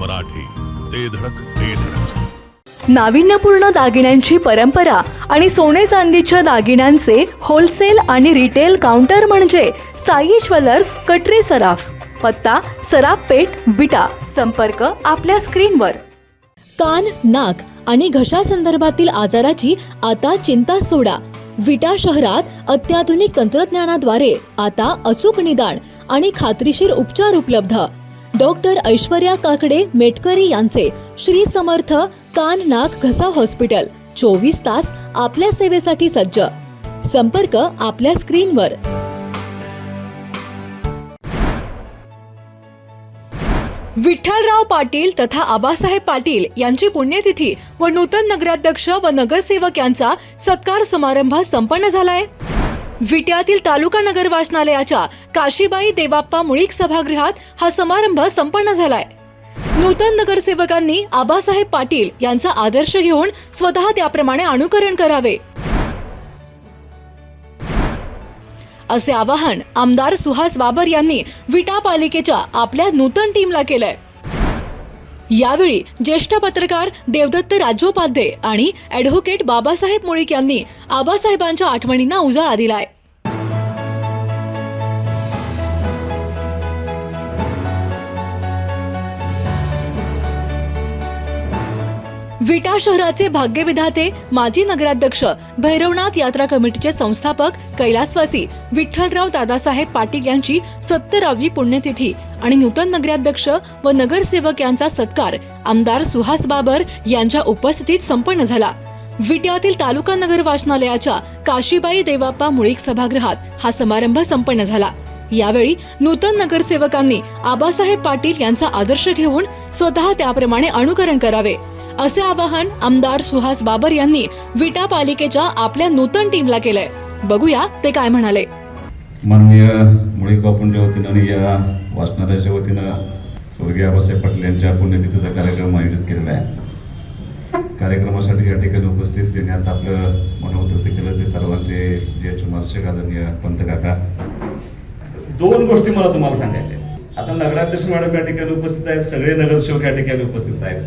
मराठी. ते धडक ते धडक. नाविन्यपूर्ण दागिन्यांची परंपरा आणि सोने चांदीच्या दागिन्यांचे होलसेल आणि रिटेल काउंटर म्हणजे साई ज्वेलर्स कटरे सराफ पत्ता सराफ पेठ विटा. संपर्क आपल्या स्क्रीनवर. कान नाक आणि घशासंदर्भातील आजाराची आता चिंता सोडा. विटा शहरात अत्याधुनिक तंत्रज्ञानाद्वारे आता अचूक निदान आणि खात्रीशीर उपचार उपलब्ध. डॉक्टर ऐश्वर्या काकडे मेटकरी यांचे श्री समर्थ कान नाक घसा हॉस्पिटल चोवीस तास आपल्या सेवेसाठी सज्ज. संपर्क आपल्या स्क्रीनवर. विठ्ठलराव पाटील तथा आबासाहेब पाटील यांची पुण्यतिथी व नूतन नगराध्यक्ष व नगरसेवक यांचा सत्कार समारंभ संपन्न झालाय. विट्यातील तालुका नगर वाचनालयाच्या काशीबाई देवाप्पा मुळीक सभागृहात हा समारंभ संपन्न झालाय. नूतन नगरसेवकांनी आबासाहेब पाटील यांचा आदर्श घेऊन स्वतः त्याप्रमाणे अनुकरण करावे. असे आवाहन आमदार सुहास बाबर यांनी विटा पालिकेच्या आपल्या नूतन टीमला केलंय. यावेळी ज्येष्ठ पत्रकार देवदत्त राज्योपाध्ये आणि ॲडव्होकेट बाबासाहेब मुळीक यांनी आबासाहेबांच्या आठवणींना उजाळा दिलाय. विटा शहराचे भाग्यविधाते माजी नगराध्यक्ष भैरवनाथ यात्रा कमिटीचे संस्थापक कैलासवासी विठ्ठलराव दादासाहेब पाटील यांची सत्तरावी पुण्यतिथी आणि नूतन नगराध्यक्ष व नगरसेवक यांचा सत्कार आमदार सुहास बाबर यांच्या उपस्थितीत संपन्न झाला. विट्यातील तालुका नगर वाचनालयाच्या काशीबाई देवाप्पा मुळीक सभागृहात हा समारंभ संपन्न झाला. यावेळी नूतन नगरसेवकांनी आबासाहेब पाटील यांचा आदर्श घेऊन स्वतः त्याप्रमाणे अनुकरण करावे. असे आवाहन आमदार सुहास बाबर यांनी विटा पालिकेच्या आपल्या नूतन टीमला केलंय. बघूया ते काय म्हणाले. माननीय मुळीक बापूंच्या वतीनं आणि या वाचनालयाच्या वतीनं स्वर्गीय आबासाहेब पाटील यांच्या पुण्यतिथीचा कार्यक्रम आयोजित केलेला आहे. कार्यक्रमासाठी या ठिकाणी उपस्थित देण्यात आपलं आपलं मनोवृत्त केलं ते सर्वांचे ज्येष्ठ मार्शक आदरणीय पंत काका दोन गोष्टी मला तुम्हाला सांगायच्या आता नगराध्यक्ष मॅडम या ठिकाणी उपस्थित आहेत सगळे नगरसेवक या ठिकाणी उपस्थित आहेत.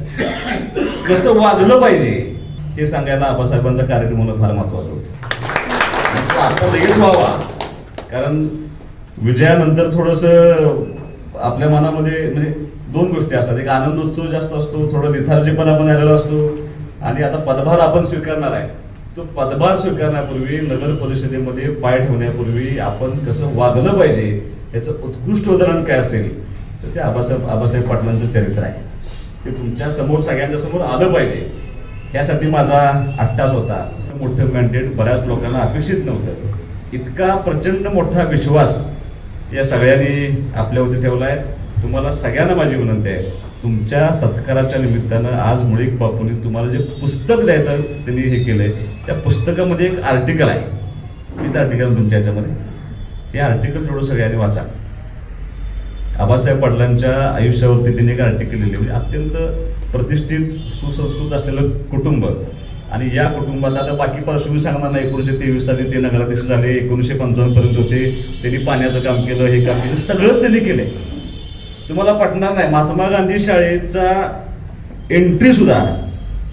कसं वाजलं पाहिजे हे सांगायला आबासाहेबांचा कार्यक्रम फार महत्वाचं होतं. आता लगेच व्हावा. कारण विजयानंतर थोडस आपल्या मनामध्ये म्हणजे दोन गोष्टी असतात. एक आनंदोत्सव जास्त असतो थोडं लिथार्जीपणा पण आलेला असतो. आणि आता पदभार आपण स्वीकारणार आहे. तो पदभार स्वीकारण्यापूर्वी नगर परिषदेमध्ये पाय ठेवण्यापूर्वी आपण कसं वागलं पाहिजे याचं उत्कृष्ट उदाहरण काय असेल तर ते आबासाहेब आबासाहेब पाटलांचं चरित्र आहे. ते तुमच्यासमोर सगळ्यांच्या समोर आलं पाहिजे. ह्यासाठी माझा अट्टास होता. मोठं मॅन्डेट बऱ्याच लोकांना अपेक्षित नव्हतं. इतका प्रचंड मोठा विश्वास या सगळ्यांनी आपल्यावरती ठेवला आहे तुम्हाला सगळ्यांना माझी विनंती आहे. तुमच्या सत्काराच्या निमित्तानं आज मुळीक बापूंनी तुम्हाला जे पुस्तक द्यायचं त्यांनी हे केलंय त्या पुस्तकामध्ये एक आर्टिकल आहे. किती आर्टिकल तुमच्या याच्यामध्ये. हे आर्टिकल थोडं सगळ्यांनी वाचा. आबासाहेब पाटलांच्या आयुष्यावरती त्यांनी एक आर्टिकल लिहिले. म्हणजे अत्यंत प्रतिष्ठित सुसंस्कृत असलेलं कुटुंब. आणि या कुटुंबाला आता बाकी पार्श्वभूमी सांगणार नाही. एकोणीशे तेवीस साली ते नगराध्यक्ष झाले एकोणीसशे पंचावन्न पर्यंत होते. त्यांनी पाण्याचं काम केलं हे काम केलं. सगळंच त्यांनी केलंय. तुम्हाला पटणार नाही. महात्मा गांधी शाळेचा एंट्री सुद्धा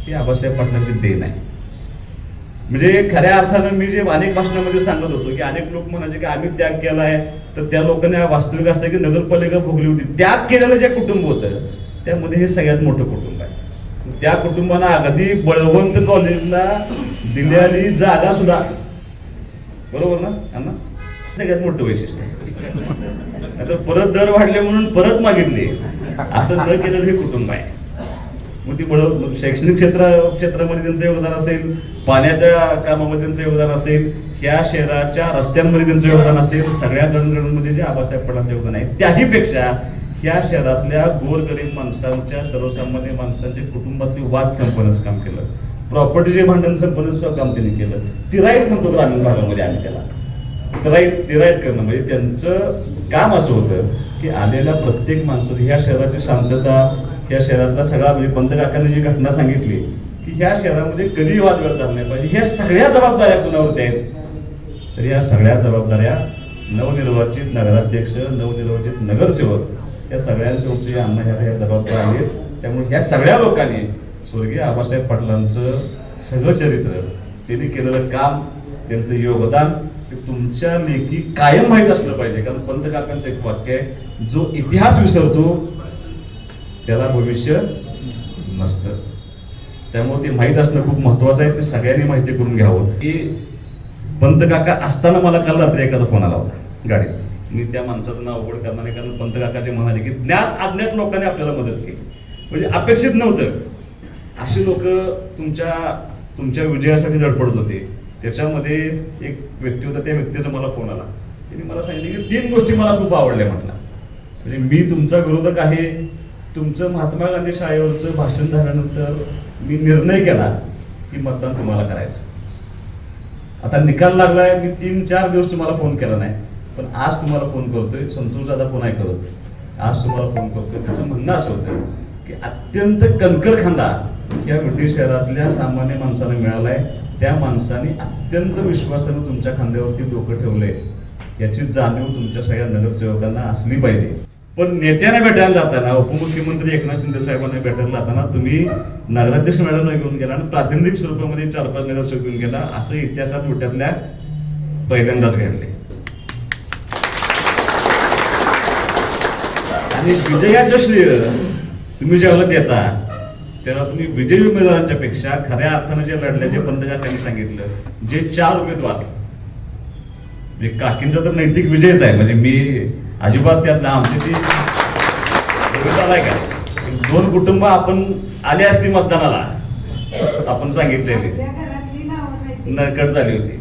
ही आबासाहेब पाटलांची देण आहे. म्हणजे खऱ्या अर्थानं मी जे अनेक भाषणामध्ये सांगत होतो की अनेक लोक म्हणायचे की आम्ही त्याग केला आहे तर त्या लोकांनी वास्तविक असतं की नगरपालिका भोगली होती. त्याग केलेलं जे कुटुंब होतं त्यामध्ये हे सगळ्यात मोठं कुटुंब आहे. त्या कुटुंबाला अगदी बळवंत कॉलेजला दिलेली जागा सुद्धा बरोबर ना सगळ्यात मोठं वैशिष्ट्य आहे. आता परत दर वाढले म्हणून परत मागितले. असं न केलेलं हे कुटुंब आहे. मग ती बळ शैक्षणिक क्षेत्र क्षेत्रामध्ये त्यांचं योगदान असेल पाण्याच्या कामामध्ये त्यांचं योगदान असेल या शहराच्या रस्त्यांमध्ये त्यांचं योगदान असेल सगळ्या जडणघडणमध्ये जे आबासाहेब पटलांचं योगदान आहे त्याही पेक्षा ह्या शहरातल्या गोरगरीब माणसांच्या सर्वसामान्य माणसांच्या कुटुंबातले वाद संपवण्याचं काम केलं. प्रॉपर्टीचे भांडण संपवण्याचं काम त्यांनी केलं. ती राईट म्हणतो ग्रामीण भागामध्ये आम्ही त्याला. तिराईत तिराईत करणं म्हणजे त्यांचं काम असं होतं की आलेल्या प्रत्येक माणसाचं ह्या शहराची शांतता ह्या शहरातला सगळा म्हणजे पंतकाकांनी जी घटना सांगितली की ह्या शहरामध्ये कधी वाद झाला नाही पाहिजे. ह्या सगळ्या जबाबदाऱ्या कुणावरती आहेत? तर या सगळ्या जबाबदाऱ्या नवनिर्वाचित नगराध्यक्ष नवनिर्वाचित नगरसेवक या सगळ्यांच्यावरती अण्णा ह्या या जबाबदार आहेत. त्यामुळे ह्या सगळ्या लोकांनी स्वर्गीय आबासाहेब पाटलांचं सगळं चरित्र त्यांनी केलेलं काम त्यांचं योगदान की तुमच्या लेखी कायम माहीत असलं पाहिजे. कारण पंतकाकांचं एक वाक्य आहे जो इतिहास विसरतो त्याला भविष्य नसतं. त्यामुळे ते माहीत असणं खूप महत्वाचं आहे. ते सगळ्यांनी माहिती करून घ्यावं. की पंत काका असताना मला काल रात्री एकाचा फोन आला होता गाडीत. मी त्या माणसाचं नाव अवघड करणार नाही कारण पंत काकाचे म्हणाले की ज्ञात अज्ञात लोकांनी आपल्याला मदत केली. म्हणजे अपेक्षित नव्हतं. अशी लोक तुमच्या तुमच्या विजयासाठी धडपडत होते. त्याच्यामध्ये एक व्यक्ती होता त्या व्यक्तीचा मला फोन आला. त्यांनी मला सांगितलं की तीन गोष्टी मला खूप आवडल्या म्हटलं. म्हणजे मी तुमचा विरोधक आहे तुमचं महात्मा गांधी शाळेवरचं भाषण झाल्यानंतर मी निर्णय केला की मतदान तुम्हाला करायचं. आता निकाल लागलाय मी तीन चार दिवस तुम्हाला फोन केला नाही. पण आज तुम्हाला फोन करतोय संतोष दादा पुन्हा करत आज तुम्हाला फोन करतोय त्याचं म्हणणं असं होतं की अत्यंत कणकर खांदा या ब्रिटिश शहरातल्या सामान्य माणसाला मिळालाय. त्या माणसाने अत्यंत विश्वासानं तुमच्या खांद्यावरती डोकं ठेवलंय. याची जाणीव तुमच्या सगळ्या नगरसेवकांना असली पाहिजे. पण नेत्यांना भेटायला जाताना उपमुख्यमंत्री एकनाथ शिंदे साहेबांना भेटायला जाताना तुम्ही नगराध्यक्ष मॅडमला घेऊन गेला आणि प्रातिनिधिक स्वरूपामध्ये चार पाच नगरसेवक घेऊन गेला असं इतिहासात विट्यातल्या पहिल्यांदाच घडले. आणि विजयाचं श्रेय तुम्ही जेव्हा देता तेव्हा तुम्ही विजयी उमेदवारांच्या पेक्षा खऱ्या अर्थानं जे लढले जे पंतप्रधानांनी सांगितलं जे चार उमेदवार म्हणजे काकींचा तर नैतिक विजयच आहे. म्हणजे मी अजिबात त्यातला आमची ती आलाय का? दोन कुटुंब आपण आले असती मतदानाला. आपण सांगितलेले. नकट झाली होती.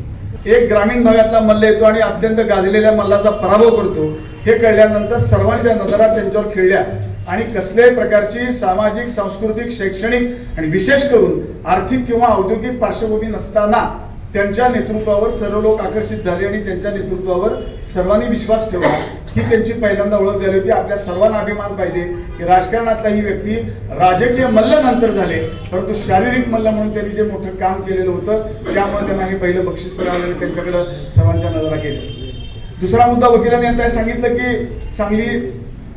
एक ग्रामीण भागातला मल्ल येतो आणि अत्यंत गाजलेल्या मल्लाचा पराभव करतो. हे कळल्यानंतर सर्वांच्या नजरा त्यांच्यावर खिळल्या. आणि कसल्याही प्रकारची सामाजिक सांस्कृतिक शैक्षणिक आणि विशेष करून आर्थिक किंवा औद्योगिक पार्श्वभूमी नसताना त्यांच्या नेतृत्वावर सर्व लोक आकर्षित झाले आणि त्यांच्या नेतृत्वावर सर्वांनी विश्वास ठेवला ही त्यांची पहिल्यांदा ओळख झाली होती. आपल्या सर्वांना अभिमान पाहिजे की राजकारणातला ही व्यक्ती राजकीय मल्ल नंतर झाले परंतु शारीरिक मल्ल म्हणून त्यांनी जे मोठं काम केलेलं होतं त्यामुळे त्यांना हे पहिलं बक्षीस मिळालं आणि त्यांच्याकडं सर्वांच्या नजरा गेल्या. दुसरा मुद्दा वकिलांनी आता सांगितलं की सांगली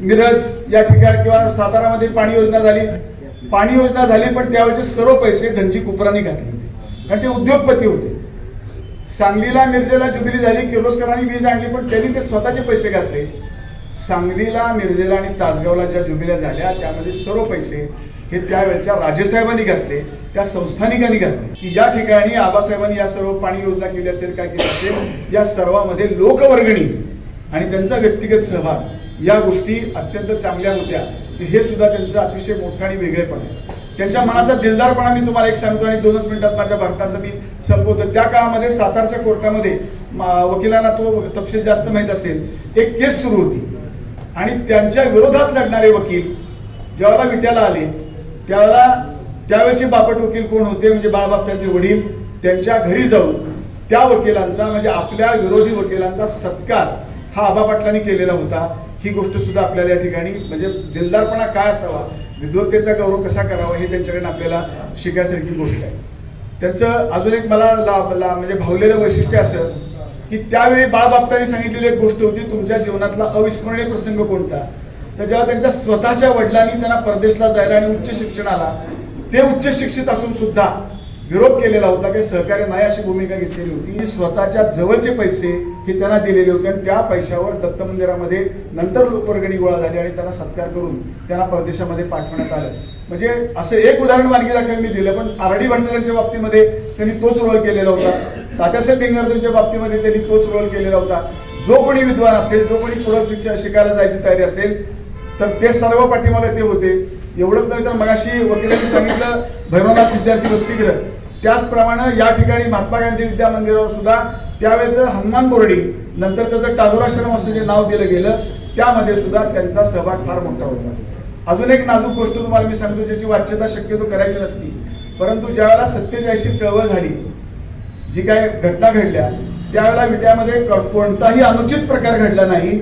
मिरज या ठिकाणी किंवा सातारामध्ये पाणी योजना झाली. पाणी योजना झाली पण त्यावेळेचे सर्व पैसे धनजी कुपरांनी घातले होते. कारण ते उद्योगपती होते. सांगलीला मिरजेला जुबिली झाली किर्लोस्करांनी वीज आणली पण त्यांनी ते स्वतःचे पैसे घातले. सांगलीला मिरजेला आणि तासगावला ज्या जुबिल्या झाल्या त्यामध्ये सर्व पैसे हे त्यावेळच्या राजेसाहेबांनी घातले त्या संस्थानिकांनी घातले. की या ठिकाणी आबासाहेबांनी या सर्व पाणी योजना केली असेल काय केली असेल या सर्वामध्ये लोकवर्गणी आणि त्यांचा व्यक्तिगत सहभाग. या गोष्टी अत्यंत चांगल्या होत्या. हे सुद्धा त्यांचं अतिशय मोठं आणि वेगळेपण आहे. त्यांच्या मनाचा दिलदारपणा मी तुम्हाला एक सांगतो आणि दोनच मिनिटात माझ्या भक्ताचं मी संपवतो त्या काळामध्ये सातारच्या कोर्टामध्ये वकिलांना तो तपशील जास्त माहीत असेल. एक केस सुरू होती. आणि त्यांच्या विरोधात लढणारे वकील ज्यावेळेला विट्याला आले त्यावेळेला त्यावेळेचे बापट वकील कोण होते? म्हणजे बाळाबाप त्यांचे वडील त्यांच्या घरी जाऊन त्या वकिलांचा म्हणजे आपल्या विरोधी वकिलांचा सत्कार हा आबा पाटलांनी केलेला होता. ही गोष्ट सुद्धा आपल्याला या ठिकाणी म्हणजे दिलदारपणा काय असावा विद्वत्तेचा गौरव कसा करावा हे त्यांच्याकडे आपल्याला शिकायसारखी गोष्ट आहे. त्यांचं अजून एक मला ला- ला- म्हणजे भावलेलं वैशिष्ट्य असं की त्यावेळी बाळबापतांनी सांगितलेली एक गोष्ट होती तुमच्या जीवनातला अविस्मरणीय प्रसंग कोणता? तर जेव्हा त्यांच्या स्वतःच्या वडिलांनी त्यांना परदेशला जायला आणि उच्च शिक्षणाला ते उच्च शिक्षित असून सुद्धा विरोध केलेला होता काही सहकार्य नाही अशी भूमिका घेतलेली होती. स्वतःच्या जवळचे पैसे हे त्यांना दिलेले होते आणि त्या पैशावर दत्त मंदिरामध्ये नंतर लोकवर्गणी गोळा झाली आणि त्यांना सत्कार करून त्यांना परदेशामध्ये पाठवण्यात आलं. म्हणजे असं एक उदाहरण वानगी दाखल मी दिलं पण आरडी भंडारांच्या बाबतीमध्ये त्यांनी तोच रोल केलेला होता. तात्यासाहेब बेंगरदेवच्या बाबतीमध्ये त्यांनी तोच रोल केलेला होता. जो कोणी विद्वान असेल जो कोणी पुढं शिक्षण शिकायला जायची तयारी असेल तर ते सर्व पाठीमागे ते होते. एवढंच नव्हे तर मगाशी वकिलांनी सांगितलं भैरवनाथ विद्यार्थी वसतीगृह त्याचप्रमाणे या ठिकाणी महात्मा गांधी विद्या मंदिरावर सुद्धा त्यावेळेस हनुमान बोर्डी नंतर त्याचं टागोराश्रम असं जे नाव दिलं गेलं त्यामध्ये सुद्धा त्यांचा सहभाग फार मोठा होता. अजून एक नाजूक गोष्ट तुम्हाला मी सांगतो ज्याची वाच्यता शक्यतो करायची नसती. परंतु ज्यावेळेला सत्तेचाळीसची चळवळ झाली जी काय घटना घडल्या त्यावेळेला विट्यामध्ये कोणताही अनुचित प्रकार घडला नाही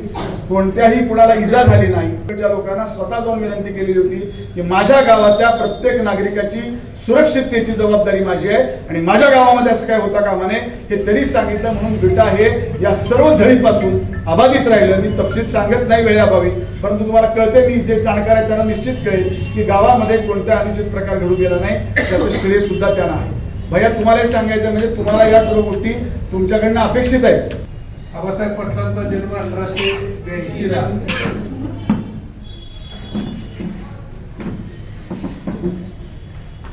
कोणत्याही कुणाला इजा झाली नाही. लोकांना स्वतः जाऊन विनंती केलेली होती की माझ्या गावातल्या प्रत्येक नागरिकाची सुरक्षिततेची जबाबदारी माझी आहे. आणि माझ्या गावामध्ये असं काय होता कामा नये हे तरी सांगितलं म्हणून विटा हे या सर्व झळीपासून अबाधित राहिलं. मी तपशील सांगत नाही वेळाभावी परंतु तुम्हाला कळते मी जे जाणकार आहे त्यांना निश्चित कळेल की गावामध्ये कोणता अनुचित प्रकार घडू गेला नाही. त्याचं श्रेय सुद्धा त्यांना आहे. भैया तुम्हालाही सांगायचं म्हणजे तुम्हाला या सर्व गोष्टी तुमच्याकडनं अपेक्षित आहेत. आबासाहेब पटलांचा जन्म अठराशे ब्याऐंशी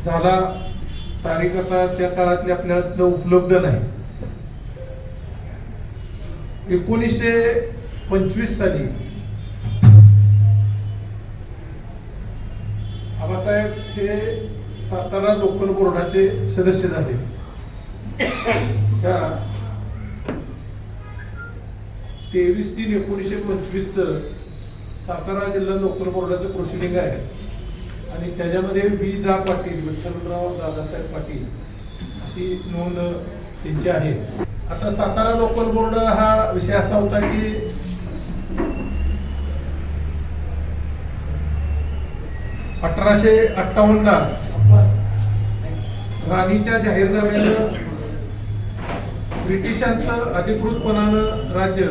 झाला तारीख आता त्या काळातली आपल्याला उपलब्ध नाही. एकोणीसशे पंचवीस साली आबासाहेब हे सातारा लोकल बोर्डाचे सदस्य झाले. त्या तेवीस तीन एकोणीसशे पंचवीस सातारा जिल्हा लोकल बोर्डाचं प्रोसिडिंग आहे. आणि त्याच्यामध्ये बी दा पाटील विठ्ठलराव दादासाहेब पाटील अशी नोंद त्यांची आहे. आता सातारा लोकल बोर्ड हा विषय असा होता की अठराशे अठ्ठावन्नला राणीच्या जाहीरनाम्यानं ब्रिटिशांचं अधिकृतपणानं राज्य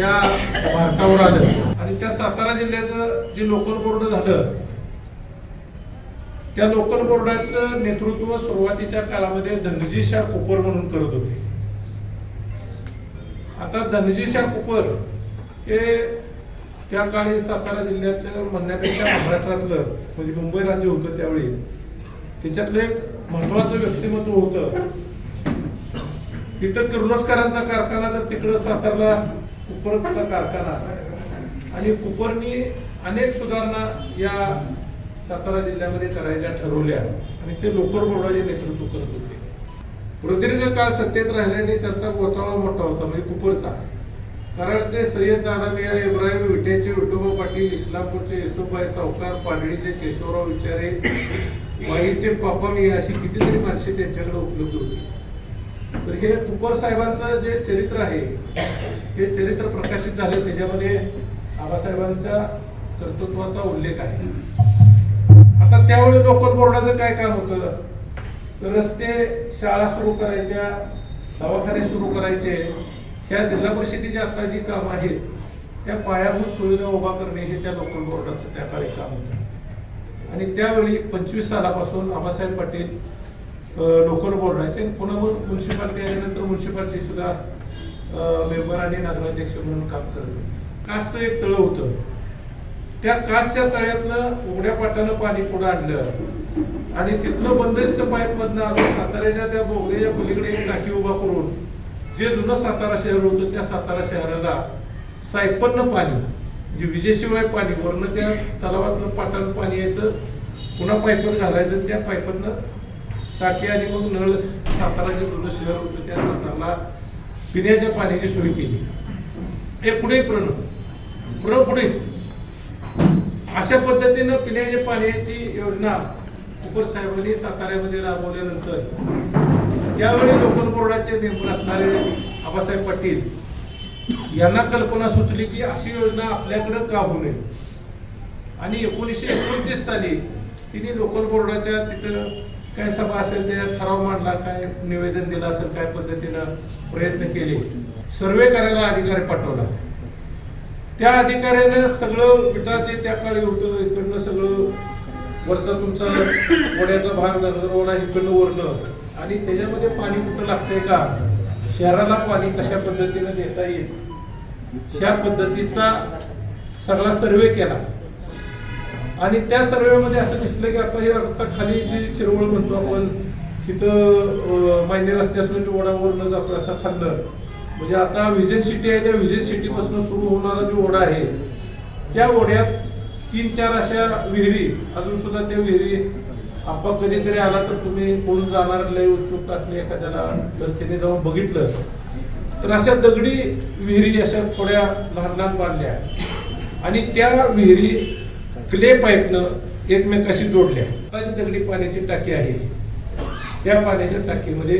या भारतावर आलं. आणि त्या सातारा जिल्ह्याचं जे लोकल बोर्ड झालं त्या लोकल बोर्डाचं नेतृत्व सुरुवातीच्या काळामध्ये धनजी शाह कुपर म्हणून करत होते. आता धनजी शाह कुपर हे त्या काळी सातारा जिल्ह्यातलं म्हणण्यापेक्षा महाराष्ट्रातलं म्हणजे मुंबई राज्य होतं त्यावेळी. त्याच्यातलं एक महत्वाचं व्यक्तिमत्व होतं. तिथं किर्लोस्करांचा कारखाना तर तिकडं सातारला कुपरचा कारखाना. आणि कुपरनी अनेक सुधारणा या सातारा जिल्ह्यामध्ये करायच्या ठरवल्या आणि ते लोकर बोर्डाचे नेतृत्व करत होते. प्रदीर्घ काळ सत्तेत राहिल्याने त्याचा गोचाळा मोठा होता म्हणजे कुपरचा कराडचे सय्यद दादामिया इब्राहिम विटेचे विठोबा पाटील इस्लामपूरचे येसुबाई सावकार पाडळीचे केशवराव विचारे वाईचे पापामी अशी कितीतरी माणसे त्यांच्याकडे उपलब्ध होती. तर हे कुपर साहेबांचं जे चरित्र आहे हे चरित्र प्रकाशित झालं त्याच्यामध्ये आबासाहेबांच्या कर्तृत्वाचा उल्लेख आहे. आता त्यावेळी लोकल बोर्डाचं काय काम होतं? तर रस्ते शाळा सुरू करायच्या दवाखाने सुरू करायचे ह्या जिल्हा परिषदेची आता जी कामं आहेत त्या पायाभूत सुविधा उभा करणे हे त्या लोकल बोर्डाचं त्या काळी काम होतं. आणि त्यावेळी पंचवीस सालापासून आबासाहेब पाटील लोकल बोर्डाचे पुन्हा मग म्युन्सिपाल्टी आल्यानंतर म्युन्सिपाल्टी सुद्धा मेंबर आणि नगराध्यक्ष म्हणून काम करत होते. कासचं एक तळ होतं. त्या कासच्या तळ्यातनं उघड्या पाटानं पाणी पुढे आणलं. आणि तिथलं बंदिस्त पाईप मधनं आणून साताऱ्याच्या त्या बोगद्याच्या पलीकडे एक टाकी उभा करून जे जुनं सातारा शहर होतं त्या सातारा शहराला सायपन्न पाणी म्हणजे विजेशिवाय पाणी वरनं त्या तलावातनं पाटानं पाणी यायचं पुन्हा पाईपात घालायचं त्या पाईपातनं टाकी आणि मग नळ सातारा जे जुनं शहर होतं त्या सातारला पिण्याच्या पाण्याची सोय केली. हे पुढे प्रणव. पुढे अशा पद्धतीनं पिण्याच्या पाण्याची योजना कुपर साहेबांनी साताऱ्यामध्ये राबवल्यानंतर त्यावेळी लोकल बोर्डाचे मेंबर असणारे आबासाहेब पाटील यांना कल्पना सुचली की अशी योजना आपल्याकडं का होऊ नये? आणि एकोणीसशे एकोणतीस साली तिने लोकल बोर्डाच्या तिथं काय सभा असेल त्याच्यात ठराव मांडला काय निवेदन दिलं असेल काय पद्धतीनं प्रयत्न केले सर्वे करायला अधिकारी पाठवला. त्या अधिकाऱ्यानं सगळं विटा ते त्या काळी होतं इकडनं सगळं वरचा तुमचा वड्याचा भाग नरवडा इकडनं वरनं. आणि त्याच्यामध्ये पाणी कुठं लागतंय का? शहराला पाणी कशा पद्धतीनं देता येईल? ह्या पद्धतीचा सगळा सर्वे केला. आणि त्या सर्वेमध्ये असं दिसलं की आता हे आता खाली जी चिरवळ म्हणतो आपण तिथं मायने रस्त्यासून जो ओढावरनं जातो असं खाल्लं. म्हणजे आता विजन सिटी आहे त्या विजन सिटीपासून सुरू होणारा जो ओढा आहे त्या ओढ्यात तीन चार अशा विहिरी अजून सुद्धा त्या विहिरी आप्पा कधीतरी आला तर तुम्ही कोण जाणार लय उत्सुकता असली एखाद्याला तर त्याने जाऊन बघितलं. तर अशा दगडी विहिरी अशा थोड्या लहान लहान बांधल्या. आणि त्या विहिरी क्ले पाईपनं एकमेकाशी जोडल्या. जी दगडी पाण्याची टाकी आहे त्या पाण्याच्या टाकीमध्ये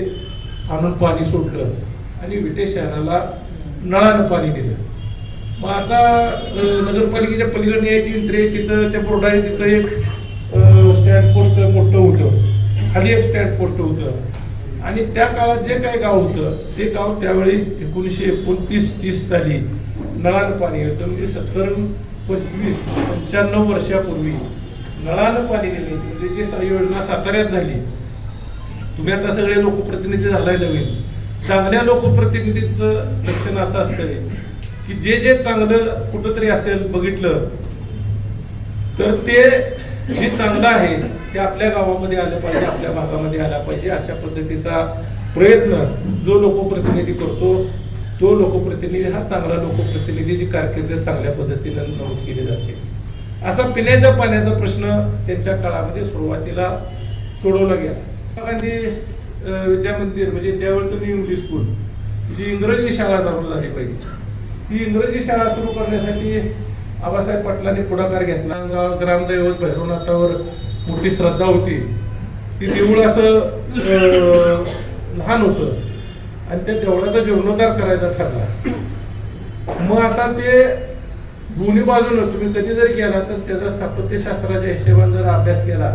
आणून पाणी सोडलं. आणि विटे शहराला नळानं पाणी दिलं. मग आता नगरपालिकेच्या पलीकडे यायची एंट्री तिथं त्या बोर्डाने तिथं एक स्टँड पोस्ट मोठं होतं. खाली एक स्टँड पोस्ट होतं. आणि त्या काळात जे काही गाव होतं ते गाव त्यावेळी एकोणीसशे एकोणतीस तीस साली नळानं पाणी होतं म्हणजे सत्तर पंचवीस पंच्याण्णव वर्षापूर्वी नळानं पाणी दिले म्हणजे जी सा- योजना साताऱ्यात झाली तुम्ही आता सगळे लोकप्रतिनिधी झालाय नवीन. चांगल्या लोकप्रतिनिधीचं लक्षण असं असतंय की जे जे चांगलं कुठंतरी असेल बघितलं तर ते जे चांगलं आहे ते आपल्या गावामध्ये आलं पाहिजे आपल्या भागामध्ये आला पाहिजे अशा पद्धतीचा प्रयत्न जो लोकप्रतिनिधी करतो तो लोकप्रतिनिधी हा चांगला लोकप्रतिनिधी जी कारकीर्द चांगल्या पद्धतीने नमूद केली जाते. असा पिण्याच्या पाण्याचा प्रश्न त्यांच्या काळामध्ये सुरुवातीला सोडवला गेला. महात्मा गांधी विद्यामंदिर विद्या मंदिर म्हणजे त्यावेळचं न्यू इंग्लिश स्कूल जी इंग्रजी शाळा चालू झाली पाहिजे ही इंग्रजी शाळा सुरू करण्यासाठी आबासाहेब पाटलांनी पुढाकार घेतला. गाव ग्रामदैवत भैरवनाथावर मोठी श्रद्धा होती. ती देऊळ असं लहान होतं. आणि त्या देवळाचा जीर्णोद्धार करायचा ठरला. मग आता ते दोन्ही बाजूनं तुम्ही कधी जर केला तर त्याचा स्थापत्यशास्त्राच्या हिशेबाने जर अभ्यास केला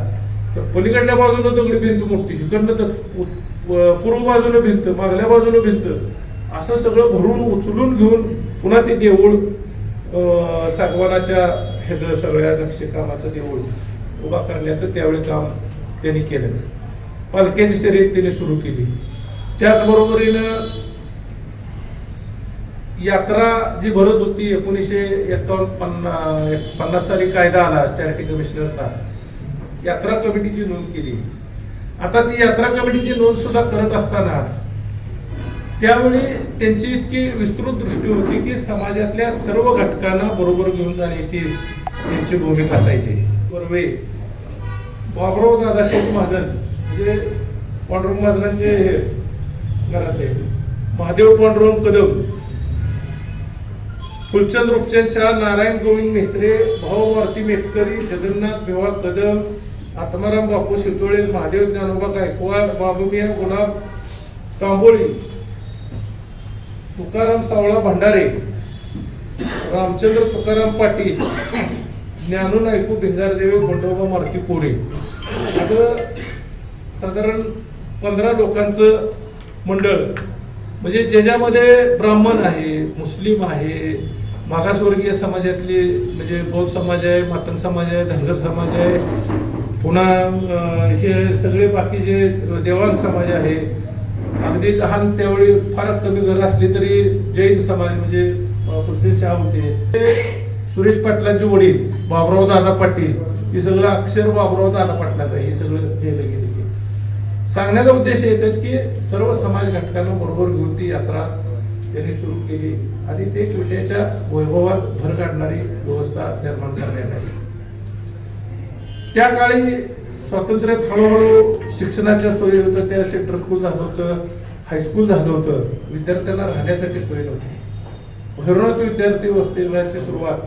तर पलीकडल्या बाजूनं दगडी भिंत मोठी इकडनं तर पूर्व बाजूनं भिंत मागल्या बाजूनं भिंत. असं सगळं भरून उचलून घेऊन पुन्हा ते देऊळ सागवानाच्या ह्याचं सगळ्या नक्षीकामाचं देऊळ उभा करण्याचं त्यावेळी काम त्यांनी केलं पालख्याची शर्यत त्यांनी सुरू केली. त्याचबरोबरीनं यात्रा जी भरत होती एकोणीसशे एकावन्न पन्नास पन्नास साली कायदा आला चॅरिटी कमिशनरचा यात्रा कमिटीची नोंद केली. आता ती यात्रा कमिटीची नोंद सुद्धा करत असताना त्यावेळी त्यांची इतकी विस्तृत दृष्टी होती की समाजातल्या सर्व घटकांना बरोबर घेऊन जाण्याची त्यांची भूमिका असायची. बरोबर बाबराव दादासाहेब महाजन म्हणजे पांडुरंग महाजनांचे घरातले महादेव पांडुरंग कदम फुलचंद रूपचंद शाह नारायण गोविंद मेहत्रे भाऊ भारती मेटकरी जगन्नाथ भेवा कदम आत्माराम बापू शितोळे महादेव ज्ञानोबा गायकवाड बाबुमिया गुलाब तांबोळी तुकाराम सावळा भंडारे रामचंद्र तुकाराम पाटील ज्ञानू नायकू भिंगारदेवे खंडोबा मारुती कोरे. असं साधारण पंधरा लोकांचं मंडळ. म्हणजे ज्याच्यामध्ये ब्राह्मण आहे मुस्लिम आहे मागासवर्गीय समाजातली म्हणजे बौद्ध समाज आहे मातंग समाज आहे धनगर समाज आहे पुन्हा हे सगळे बाकीचे देवांग समाज आहे अगदी लहान त्यावेळी फार कमी घर असली तरी जैन समाज म्हणजे पृथ्वी शाह होते. ते सुरेश पाटलांचे वडील बाबराव दादा पाटील हे सगळं अक्षर बाबराव दादा पाटलाचं हे सगळं हे लगेच सांगण्याचा उद्देश एकच की सर्व समाज घटकांना बरोबर घेऊन ती यात्रा त्यांनी सुरू केली. आणि ते विट्याच्या वैभवात भर काढणारी व्यवस्था निर्माण करण्यात आली. त्या काळी स्वातंत्र्यात हळूहळू शिक्षणाच्या सोयी होतं त्या सेंटर स्कूल झालं होतं हायस्कूल झालं होतं. विद्यार्थ्यांना राहण्यासाठी सोय नव्हती. भैरवनाथ विद्यार्थी वसतिगृहाची सुरुवात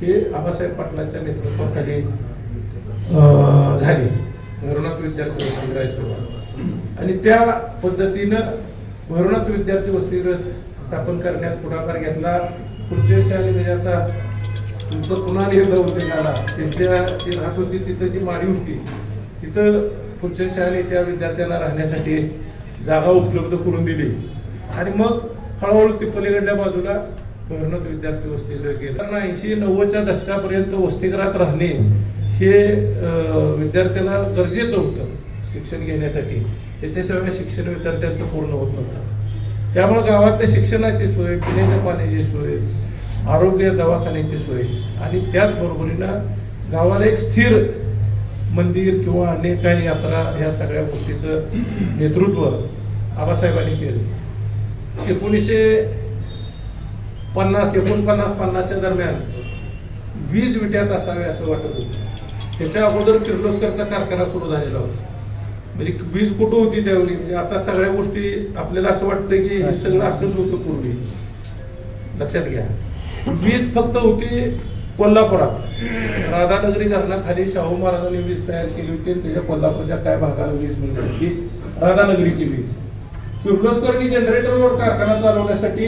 हे आबासाहेब पाटलांच्या नेतृत्वाखाली झाली. भरणात विद्यार्थी वसतिगृहाची सुरुवात. आणि त्या पद्धतीनं भरणात विद्यार्थी वसतिगृह स्थापन करण्यात पुढाकार घेतला. पुढच्या शाळे म्हणजे आता तुमचं पुन्हा एकदा उद्योग आला त्यांच्या ती राहत होती तिथं जी माडी होती तिथं पुढच्या शाळेने त्या विद्यार्थ्यांना राहण्यासाठी जागा उपलब्ध करून दिली. आणि मग हळूहळू ती पलीकडल्या बाजूला भैरवनाथ विद्यार्थी वस्तीला गेलं. ऐंशी नव्वदच्या दशकापर्यंत वस्तीगृहात राहणे हे विद्यार्थ्याला गरजेचं होतं शिक्षण घेण्यासाठी. त्याच्याशिवाय शिक्षण विद्यार्थ्यांचं पूर्ण होत नव्हतं. त्यामुळे गावातल्या शिक्षणाची सोय पिण्याच्या पाण्याची सोय आरोग्य दवाखान्याची सोय. आणि त्याच बरोबरीनं गावाला एक स्थिर मंदिर किंवा अनेक काही यात्रा ह्या सगळ्या गोष्टीचं नेतृत्व आबासाहेबांनी केलं. एकोणीसशे पन्नास एकोणपन्नास पन्नासच्या दरम्यान वीज विट्यात असावे असं वाटत होतं. त्याच्या अगोदर किर्लोस्करचा कारखाना सुरू झालेला होता. म्हणजे वीज कुठं होती त्यावेळी? म्हणजे आता सगळ्या गोष्टी आपल्याला असं वाटतं की हे सगळं असंच होतं पूर्वी. लक्षात घ्या. वीज फक्त होती कोल्हापुरात. राधानगरी धरणाखाली शाहू महाराजांनी वीज तयार केली होती. त्याच्या कोल्हापूरच्या काय भागाला वीज मिळत होती? राधानगरीची वीज किर्लोस्करनी जनरेटरवर कारखाना चालवण्यासाठी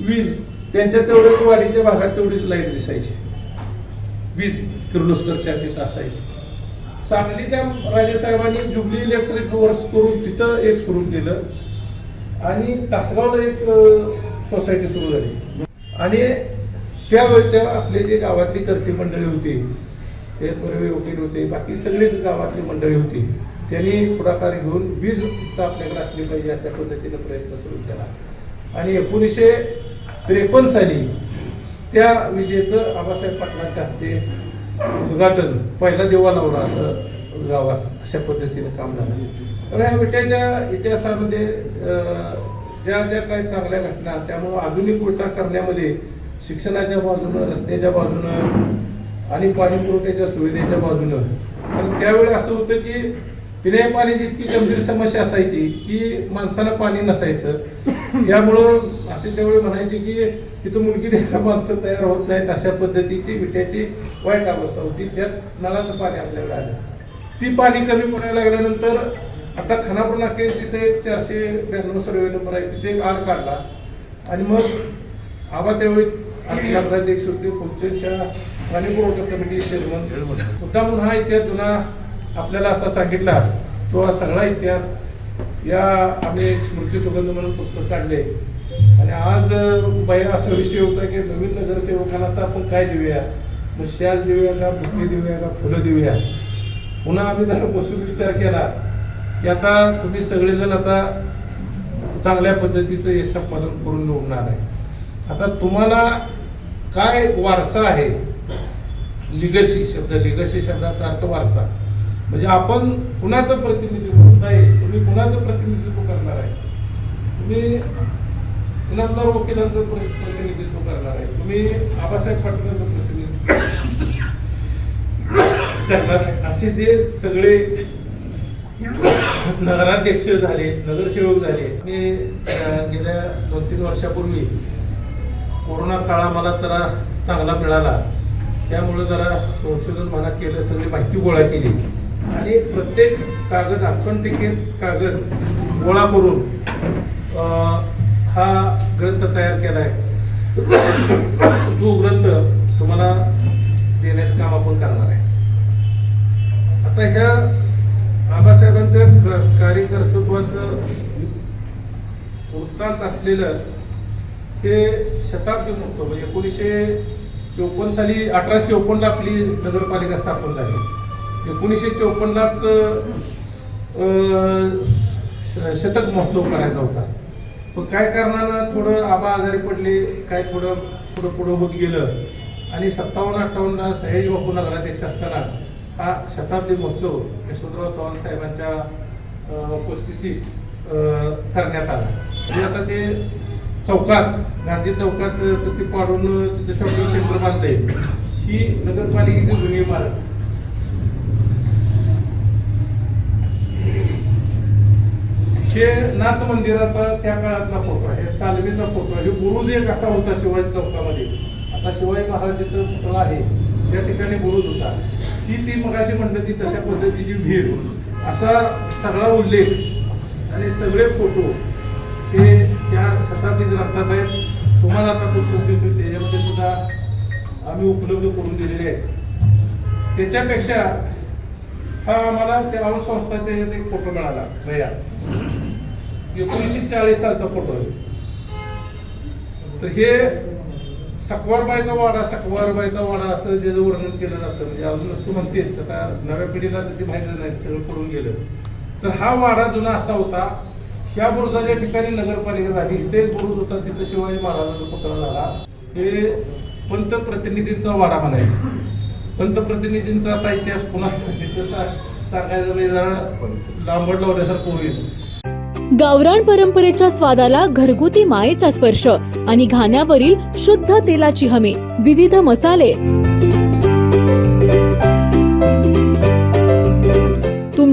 वीज त्यांच्या तेवढ्याच वाडीच्या भागात तेवढीच लाइट दिसायची. वीज किर्लोस्करच्या तिथं असायची. सांगलीच्या राजेसाहेबांनी जुबली इलेक्ट्रिक वर्क्स करून तिथं एक सुरू केलं. आणि तासगावला एक सोसायटी सुरू झाली. आणि त्यावेळच्या आपले जे गावातली कर्ती मंडळी होती ते पूर्वी वकील होते बाकी सगळीच गावातली मंडळी होती त्यांनी पुढाकार घेऊन वीज आपल्याकडे असली पाहिजे अशा पद्धतीने प्रयत्न सुरू केला. आणि एकोणीसशे त्रेपन्न साली त्या विजेचं आबासाहेब पाटलांच्या हस्ते उद्घाटन पहिला देवा लावला असं गावात अशा पद्धतीने काम झालं. तर या विट्याच्या इतिहासामध्ये ज्या ज्या काही चांगल्या घटना त्यामुळं आधुनिक उलटा करण्यामध्ये शिक्षणाच्या बाजूनं रस्त्याच्या बाजूनं आणि पाणी पुरवठ्याच्या सुविधेच्या बाजूनं. आणि त्यावेळी असं होतं की पिण्या पाण्याची इतकी गंभीर समस्या असायची की माणसाला पाणी नसायचं. त्यामुळं असे त्यावेळी म्हणायचे की तिथं मुलगी द्यायला माणसं तयार होत नाहीत. अशा पद्धतीची विट्याची वाईट अवस्था होती. त्यात नळाचं पाणी आपल्याकडे आलं. ती पाणी कमी पडायला लागल्यानंतर आता खानापूर नाके तिथे एक चारशे ब्याण्णव सर्वे नंबर आहे. तिथे एक आर काढला. आणि मग आबा त्यावेळी नगराध्यक्ष होते पुढच्या पाणी पुरवठा कमिटी चेअरमन. होता म्हणून हा इतिहास जुना आपल्याला असा सांगितला तो हा सगळा इतिहास या आम्ही स्मृती सुगंध म्हणून पुस्तक काढले. आणि आज बाया असा विषय होता की नवीन नगरसेवकांना आता आपण काय देऊया? मग शाल देऊया का बुके देऊया का फुलं देऊया? पुन्हा आम्ही त्याला बसून विचार केला की आता तुम्ही सगळेजण आता चांगल्या पद्धतीचं हे संपादन करून निवडणार आहे. आता तुम्हाला काय वारसा आहे? लिगसी शब्द लिगसी शब्दाचा अर्थ वारसा. म्हणजे आपण कुणाचं प्रतिनिधित्व नाही तुम्ही कुणाचं प्रतिनिधित्व करणार आहे? तुम्ही इनामदार वकिलांचं प्र- प्रतिनिधित्व करणार आहे? तुम्ही आबासाहेब पाटलांचं प्रतिनिधित्व करणार आहे? असे जे सगळे नगराध्यक्ष झाले नगरसेवक झाले मी गेल्या दोन तीन वर्षापूर्वी कोरोना काळा मला जरा चांगला मिळाला. त्यामुळे जरा संशोधन मला केलं सगळी माहिती गोळा केली. आणि प्रत्येक कागद अखंडिकेत कागद गोळा करून हा ग्रंथ तयार केला आहे तो ग्रंथ तुम्हाला देण्याचं काम आपण करणार आहे. आता ह्या आबासाहेबांचं कार्यकर्तृत्वाचं वृत्तांत असलेलं हे शताब्दी महोत्सव म्हणजे एकोणीसशे चौपन्न साली अठराशे चौपन्नला आपली नगरपालिका स्थापन झाली. एकोणीसशे चौपन्नलाच श- शतक महोत्सव करायचा होता. पण काय कारणानं थोडं आबा आजारी पडले काय थोडं पुढं पुढं होत गेलं आणि सत्तावन्न अठ्ठावन्नला सयाजी बापू नगराध्यक्ष असताना हा शताब्दी महोत्सव यशवंतराव चव्हाण साहेबांच्या उपस्थितीत करण्यात आला. म्हणजे आता ते चौकात गांधी चौकात अं, ते पाडून तिथे शॉपिंग सेंटर बांधलंय. ही नगरपालिकेची जुनी इमारत. हे नाथ मंदिराचा त्या काळातला फोटो आहे हे तालमीचा फोटो आहे. हे बुरुज एक असा होता शिवाजी चौकामध्ये. आता शिवाजी महाराज जिथं पुतळा आहे त्या ठिकाणी बुरुज होता. ही ती मगाशी म्हणलं ती तशा पद्धतीची भीड. असा सगळा उल्लेख आणि सगळे फोटो हे त्या शताब्दी आम्ही उपलब्ध करून दिलेले आहेत. त्याच्यापेक्षा हा आम्हाला त्या औंध संस्थाच्या यात एक फोटो मिळाला भैया. एकोणीसशे चाळीस सालचा फोटो आहे. तर हे सकवारबाईचा वाडा सकवारबाईचा वाडा असं ज्याचं वर्णन केलं जातं म्हणजे अजूनच तू म्हणतेस आता नव्या पिढीला ते माहिती नाही सगळं पडून गेलं. तर हा वाडा जुना असा होता ह्या बुरुजाच्या ठिकाणी नगरपालिका झाली ते बुरुज होता तिथं शिवाजी महाराजांचा पुतळा झाला. हे पंतप्रतिनिधींचा वाडा म्हणायचा. पंतप्रतिनिधींचा आता इतिहास पुन्हा सांगायचं लांबड लावण्यासारखं होईल. गावराण परंपरेच्या स्वादाला घरगुती मायेचा स्पर्श आणि घाण्यावरील शुद्ध तेलाची हमी विविध मसाले